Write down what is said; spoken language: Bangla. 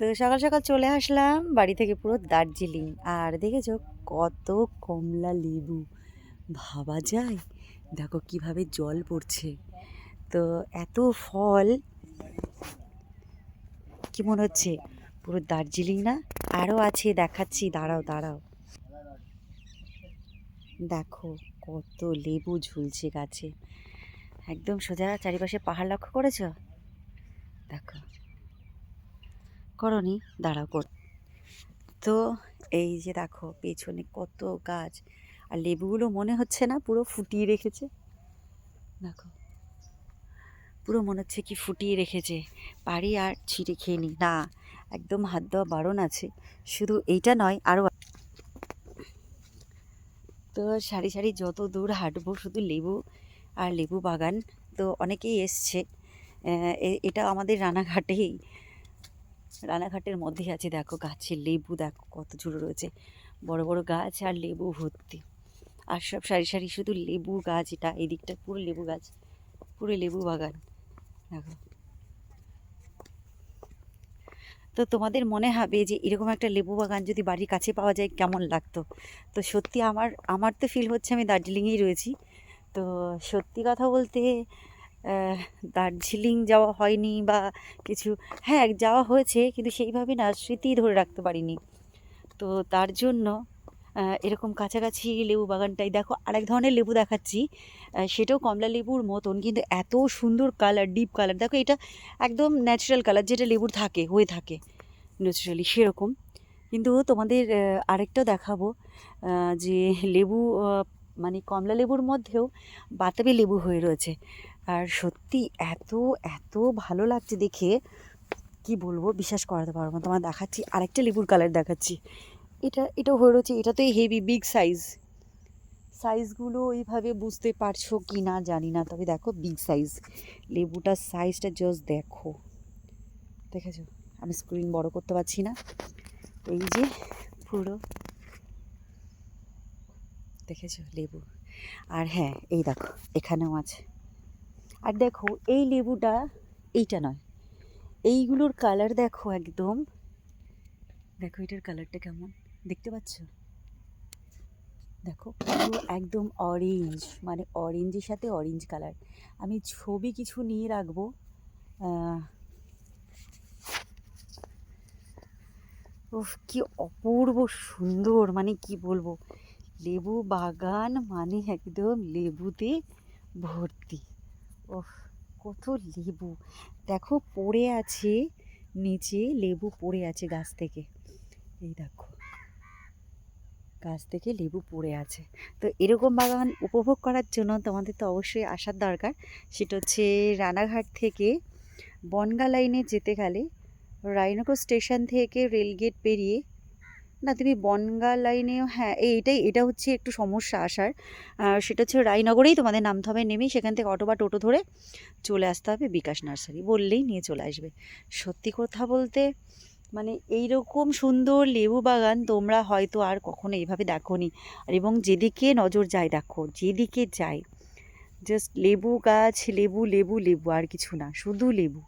তো সকাল সকাল চলে আসলাম বাড়ি থেকে পুরো দার্জিলিং। আর দেখেছ কত কমলা লেবু? ভাবা যায়? দেখো কীভাবে জল পড়ছে। তো এত ফল, কি মনে হচ্ছে? পুরো দার্জিলিং না? আরও আছে, দেখাচ্ছি, দাঁড়াও দাঁড়াও। দেখো কত লেবু ঝুলছে গাছে। একদম সোজা চারিপাশে পাহাড় লক্ষ্য করেছ? দেখো। করনি, দাঁড়াও কর। তো এই যে দেখো, পেছনে কত গাছ, আর লেবুগুলো মনে হচ্ছে না পুরো ফুটিয়ে রেখেছে? দেখো, পুরো মনে হচ্ছে কি ফুটিয়ে রেখেছে। পারি আর ছিঁড়ে খেয়ে নি। না, একদম হাত দেওয়া বারণ আছে। শুধু এইটা নয়, আরও তো সারি সারি যত দূর হাঁটবো, শুধু লেবু আর লেবু বাগান তো অনেকেই এসছে। এটা আমাদের রানাঘাটেই রানাঘাটের মধ্যেই আছে, দেখো গাছে লেবু, দেখো কত ঝুড়ো রয়েছে। বড় বড় গাছ আর লেবু ভর্তি। আর সব সারি সারি শুধু লেবু গাছ, এটা এই দিকটা পুরো লেবু গাছ, পুরো লেবু বাগান। দেখো। তো তোমাদের মনে হবে যে এরকম একটা লেবু বাগান যদি বাড়ির কাছে পাওয়া যায় কেমন লাগতো? তো সত্যি আমার আমার তো ফিল হচ্ছে আমি দার্জিলিংয়েই রয়েছি। তো সত্যি কথা বলতে দার্জিলিং যাওয়া হয়নি বা কিছু হ্যাঁ যাওয়া হয়েছে কিন্তু সেইভাবে না স্মৃতি ধরে রাখতে পারিনি। তো তার জন্য এরকম কাছাকাছি লেবু বাগানটাই দেখো, আরেক ধরনের লেবু দেখাচ্ছি। সেটাও কমলা লেবুর মতন কিন্তু এত সুন্দর কালার, ডিপ কালার। দেখো এটা একদম ন্যাচারাল কালার যেটা লেবুর থাকে, হয়ে থাকে ন্যাচারালি সেরকম। কিন্তু তোমাদের আরেকটা দেখাবো যে লেবু মানে কমলা লেবুর মধ্যেও বাতাবি লেবু হয়ে রয়েছে। আর সত্যি এত এত ভালো লাগছে দেখে, কি বলব, বিশ্বাস করাতে পারব না। তোমার দেখাচ্ছি, আরেকটা লেবুর কালার দেখাচ্ছি। এটা এটা হয়ে রয়েছে, এটা তো হেভি বিগ সাইজ সাইজগুলো ওইভাবে বুঝতে পারছ কি না জানি না, তবে দেখো বিগ সাইজ লেবুটার সাইজটা জাস্ট দেখো। দেখেছ? আমি স্ক্রিন বড় করতে পারছি না। এই যে পুরো দেখেছ? লেবু। আর হ্যাঁ এই দেখো, এখানেও আছে। আর দেখো, এই লেবুটা এইটা নয়। এইগুলোর কালার দেখো একদম। দেখো, এটার কালারটা কেমন? দেখতে পাচ্ছ? দেখো, পুরো একদম অরেঞ্জ মানে অরেঞ্জের সাথে অরেঞ্জ কালার আমি ছবি কিছু নিয়ে রাখব। উফ, কি অপূর্ব সুন্দর মানে কি বলব? লেবু বাগান মানে একদম লেবুতে ভর্তি। ওফ, কত লেবু। দেখো, পড়ে আছে নিচে, লেবু পড়ে আছে গাছ থেকে। এই দেখো, গাছ থেকে লেবু পড়ে আছে। তো এরকম বাগান উপভোগ করার জন্য তোমাদের তো অবশ্যই আসার দরকার। সেটা হচ্ছে রানাঘাট থেকে বনগা লাইনে যেতে গেলে রায়নগর স্টেশন থেকে রেলগেট পেরিয়ে না, তুমি বনগা লাইনেও হ্যাঁ এই এটাই, এটা হচ্ছে একটু সমস্যা আসার। সেটা হচ্ছে রায়নগরেই তোমাদের নামতে হবে নেমে সেখান থেকে অটো বা টোটো ধরে চলে আসতে হবে বিকাশ নার্সারি, বললেই নিয়ে চলে আসবে। সত্যি কথা বলতে মানে এই রকম সুন্দর লেবু বাগান তোমরা হয়তো আর কখনো এইভাবে দেখোনি। আর এবং যেদিকে নজর যায়, দেখো, যেদিকে যায় জাস্ট লেবু গাছ, লেবু লেবু লেবু, আর কিছু না, শুধু লেবু।